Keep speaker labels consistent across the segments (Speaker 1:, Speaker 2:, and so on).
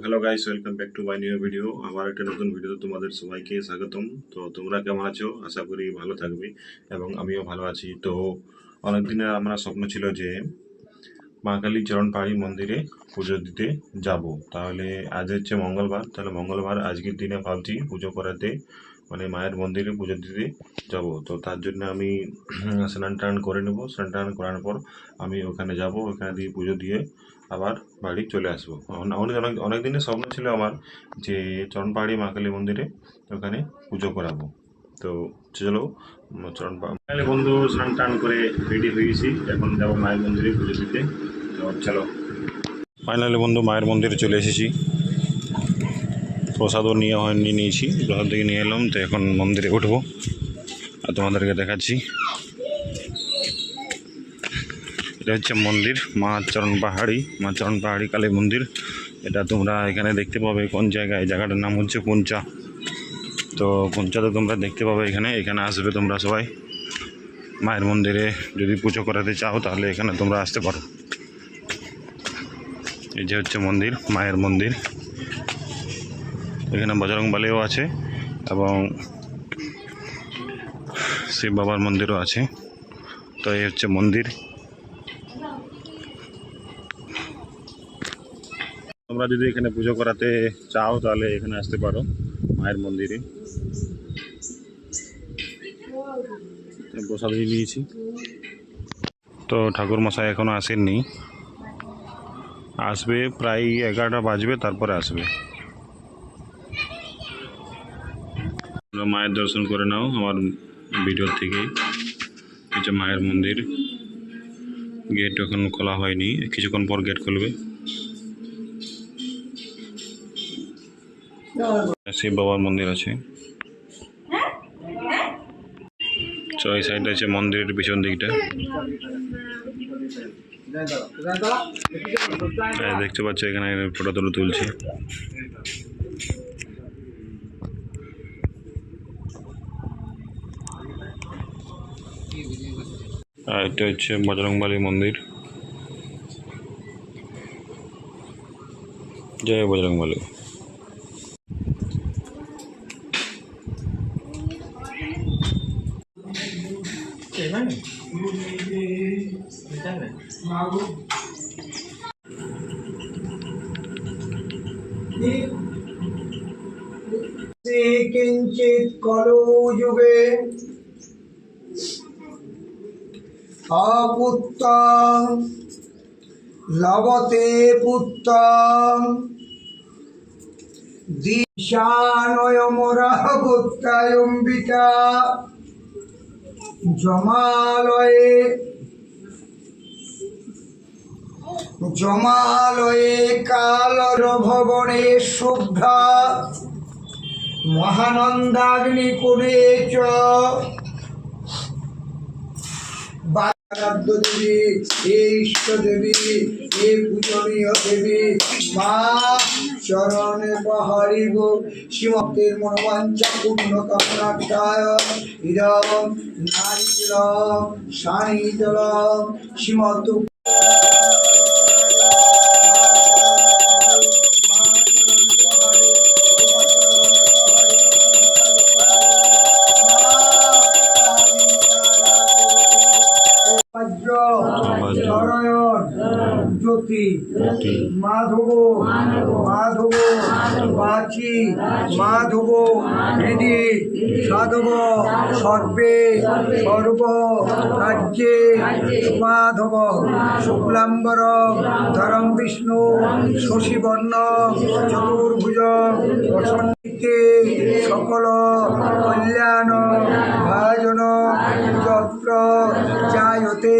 Speaker 1: Hello guys welcome back to my new video আমার একটা নতুন ভিডিও তোমাদের সবাইকে স্বাগতম। তো তোমরা কেমন আছো? আশা করি ভালো থাকবে এবং আমিও ভালো আছি। তো অনেক দিনের আমরা স্বপ্ন ছিল যে মা কালী চরণ পাহাড়ি মন্দিরে পুজো দিতে যাব। তাহলে আজ হচ্ছে মঙ্গলবার। তাহলে মঙ্গলবার আজকের দিনে ভাবছি পুজো করাতে মানে মায়ের মন্দিরে পুজো দিতে যাব। তো তার জন্য আমি স্নান টান করে নেব। স্নান টান করার পর আমি ওখানে যাব। ওখানে দিয়ে পুজো দিয়ে আবার বাড়ি চলে আসব। অন- অনেক অনেক অনেক দিনের স্বপ্ন ছিল আমার যে চরণপাহাড়ি মা কালী মন্দিরে ওখানে পুজো করাবো। তো চলো চরণ তাহলে বন্ধু স্নান টান করে রেডি হয়ে গেছি। এখন যাব মায়ের মন্দিরে পুজো দিতে। চলো। ফাইনালি বন্ধু, মায়ের মন্দিরে চলে এসেছি। প্রসাদও নিয়ে হয়নি, নিয়েছি। প্রসাদ থেকে নিয়ে এলাম, তো এখন মন্দিরে উঠবো। আর তোমাদেরকে দেখাচ্ছি। এটা হচ্ছে মন্দির, মা চরণ পাহাড়ি, মা চরণ পাহাড়ি কালী মন্দির। এটা তোমরা এখানে দেখতে পাবে কোন জায়গায়, জায়গাটার নাম হচ্ছে পুঞ্চা তো পুঞ্চাতে তোমরা দেখতে পাবে এখানে এখানে আসবে তোমরা সবাই। মায়ের মন্দিরে যদি পুজো করাতে চাও, তাহলে এখানে তোমরা আসতে পারো। এই যে হচ্ছে মন্দির, মায়ের মন্দির। এখানে বজরংবালিও আছে এবং শিব বাবার মন্দিরও আছে। তো এই হচ্ছে মন্দির। তোমরা যদি এখানে পুজো করাতে চাও, তাহলে এখানে আসতে পারো, মায়ের মন্দিরে। প্রসাদ নিয়েছি। তো ঠাকুর মশাই এখনও আসেননি। আসবে প্রায় এগারোটা বাজবে, তারপরে আসবে। তোমরা মায়ের দর্শন করে নাও আমার ভিডিও থেকে। যে মায়ের মন্দির। গেট এখন খোলা হয়নি, কিছুক্ষণ পর গেট খুলবে। শিব বাবার মন্দির আছে। তো এই আছে মন্দিরের পিছন দিকটা। দেখতে পাচ্ছ, এখানে ফটো তুলে তুলছে। আর এটা হচ্ছে বজরংবালী মন্দির। জয় বজরংবালী।
Speaker 2: কিঞ্চিত কলযুগে অপুত্র লবতে পুত্র দিশানয়মরা পুত্রায়ম্বিকা জমালয়ে। জমালয়ে কালর ভবনে শুভ্রা মহানন্দাগ্নি করে চ। বারাধ্য দেবী হে ইষ্ট দেবী হে পূজনীয় দেবী, মা চরণে পাহাড়িব। শিবকের মনোবাঞ্ছা পূর্ণ কামনাটায় ইদম সানি জলম শ্রীমত নারায়ণ জ্যোতি মাধব মাধব বাচি মাধব হৃদি সাধব সর্বে সর্ব রাজ্যে মাধব শুক্লাম্বর ধরম বিষ্ণু শশীবর্ণ চতুর্ভুজ প্রসন্নিতে সকল কল্যাণ ভাজন যত্র জায়তে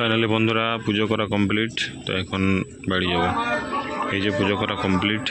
Speaker 1: ফাইনালি বন্ধুরা পুজো করা কমপ্লিট তো এখন বাড়ি যাব। এই যে পুজো করা কমপ্লিট।